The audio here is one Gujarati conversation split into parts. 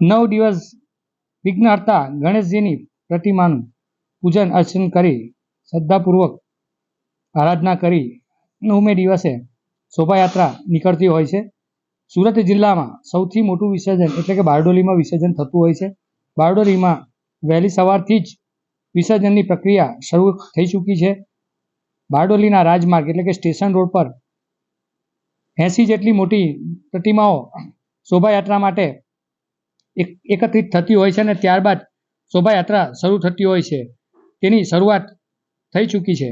નવ દિવસ વિઘ્નહર્તા ગણેશજીની પ્રતિમાનું પૂજન અર્ચન કરી શ્રદ્ધાપૂર્વક આરાધના કરી. નવમે દિવસે શોભાયાત્રા નીકળતી હોય છે. સુરત જિલ્લામાં સૌથી મોટું વિસર્જન એટલે કે બારડોલીમાં વિસર્જન થતું હોય છે. બારડોલીમાં વહેલી સવારથી જ વિસર્જનની પ્રક્રિયા શરૂ થઈ ચૂકી છે. બારડોલીના રાજમાર્ગ એટલે કે સ્ટેશન રોડ પર એંસી જેટલી મોટી પ્રતિમાઓ શોભાયાત્રા માટે એકત્રિત થતી હોય છે અને ત્યારબાદ શોભાયાત્રા શરૂ થતી હોય છે. તેની શરૂઆત થઈ ચૂકી છે.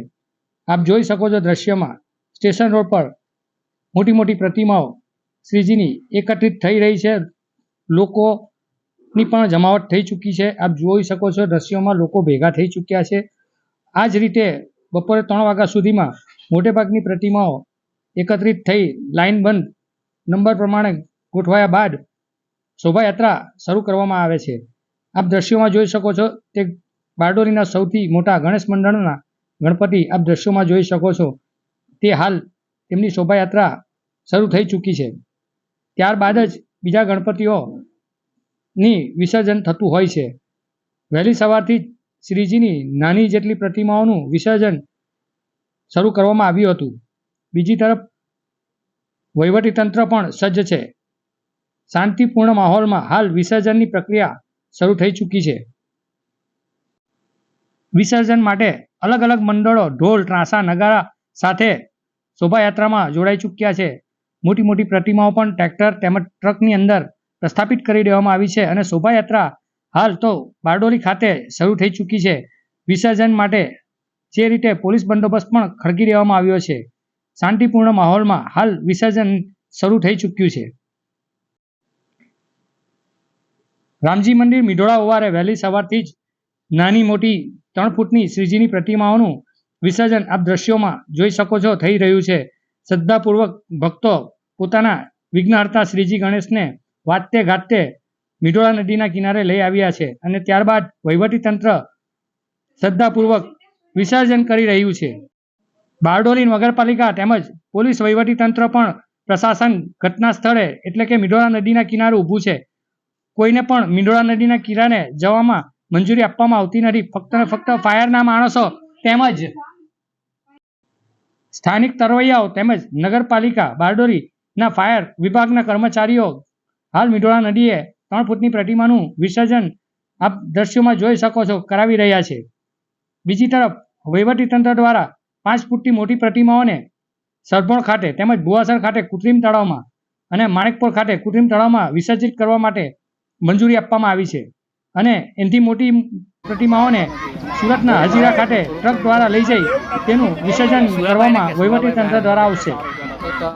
આપ જોઈ શકો છો દ્રશ્યમાં સ્ટેશન રોડ પર મોટી મોટી પ્રતિમાઓ શ્રીજીની એકત્રિત થઈ રહી છે. લોકોની પણ જમાવટ થઈ ચૂકી છે. આપ જોઈ શકો છો દ્રશ્યોમાં લોકો ભેગા થઈ ચૂક્યા છે. આ જ રીતે બપોરે ત્રણ વાગ્યા સુધીમાં મોટેભાગની પ્રતિમાઓ એકત્રિત થઈ લાઇનબંધ નંબર પ્રમાણે ગોઠવાયા બાદ શોભાયાત્રા શરૂ કરવામાં આવે છે. આપ દ્રશ્યોમાં જોઈ શકો છો તે બારડોલીના સૌથી મોટા ગણેશ મંડળના ગણપતિ આપ દ્રશ્યોમાં જોઈ શકો છો. તે હાલ તેમની શોભાયાત્રા શરૂ થઈ ચૂકી છે. ત્યારબાદ જ બીજા ગણપતિઓની વિસર્જન થતું હોય છે. વહેલી સવારથી જ શ્રીજીની નાની જેટલી પ્રતિમાઓનું વિસર્જન શરૂ કરવામાં આવ્યું હતું. બીજી તરફ વહીવટીતંત્ર પણ સજ્જ છે. શાંતિપૂર્ણ માહોલમાં હાલ વિસર્જનની પ્રક્રિયા શરૂ થઈ ચૂકી છે. વિસર્જન માટે અલગ અલગ મંડળો ઢોલ, ત્રાંસા, નગારા સાથે શોભાયાત્રામાં જોડાઈ ચૂક્યા છે. મોટી મોટી પ્રતિમાઓ પણ ટ્રેક્ટર તેમજ ટ્રકની અંદર પ્રસ્થાપિત કરી દેવામાં આવી છે અને શોભાયાત્રા હાલ તો બારડોલી ખાતે શરૂ થઈ ચૂકી છે. વિસર્જન માટે જે રીતે પોલીસ બંદોબસ્ત પણ ખડકી દેવામાં આવ્યો છે. શાંતિપૂર્ણ માહોલમાં હાલ વિસર્જન શરૂ થઈ ચૂક્યું છે. રામજી મંદિર મિઢોળા ઓવારે વહેલી સવારથી જ નાની મોટી ત્રણ ફૂટની શ્રીજીની પ્રતિમાઓનું વિસર્જન આપ દ્રશ્યોમાં જોઈ શકો છો, થઈ રહ્યું છે. શ્રદ્ધાપૂર્વક ભક્તો પોતાના વિઘ્નહર્તા શ્રીજી ગણેશને વાતે ગાતે મિઢોળા નદીના કિનારે લઈ આવ્યા છે અને ત્યારબાદ વહીવટીતંત્ર શ્રદ્ધાપૂર્વક વિસર્જન કરી રહ્યું છે. બારડોલી નગરપાલિકા તેમજ પોલીસ વહીવટીતંત્ર પણ પ્રશાસન ઘટના સ્થળે એટલે કે મિઢોળા નદીના કિનારે ઊભું છે. કોઈને પણ મીંડોળા નદીના કિનારે જવામાં મંજૂરી આપવામાં આવતી નથી. ફક્ત ને ફક્ત ફાયરના માણસો તેમજ સ્થાનિક તરવૈયાઓ તેમજ નગરપાલિકા બારડોરીના ફાયર વિભાગના કર્મચારીઓ હાલ મીંડોળા નદીએ ત્રણ ફૂટની પ્રતિમાનું વિસર્જન આપ દ્રશ્યોમાં જોઈ શકો છો, કરાવી રહ્યા છે. બીજી તરફ વહીવટીતંત્ર દ્વારા પાંચ ફૂટની મોટી પ્રતિમાઓને સરભોણ ખાતે તેમજ ભુવાસર ખાતે કૃત્રિમ તળાવમાં અને માણેકપોર ખાતે કૃત્રિમ તળાવમાં વિસર્જિત કરવા માટે મંજૂરી આપવામાં આવી છે. અને એનાથી મોટી પ્રતિમાઓને સુરતના હજીરા ખાતે ટ્રક દ્વારા લઈ જઈ તેનું વિસર્જન કરવામાં વહીવટીતંત્ર દ્વારા આવશે.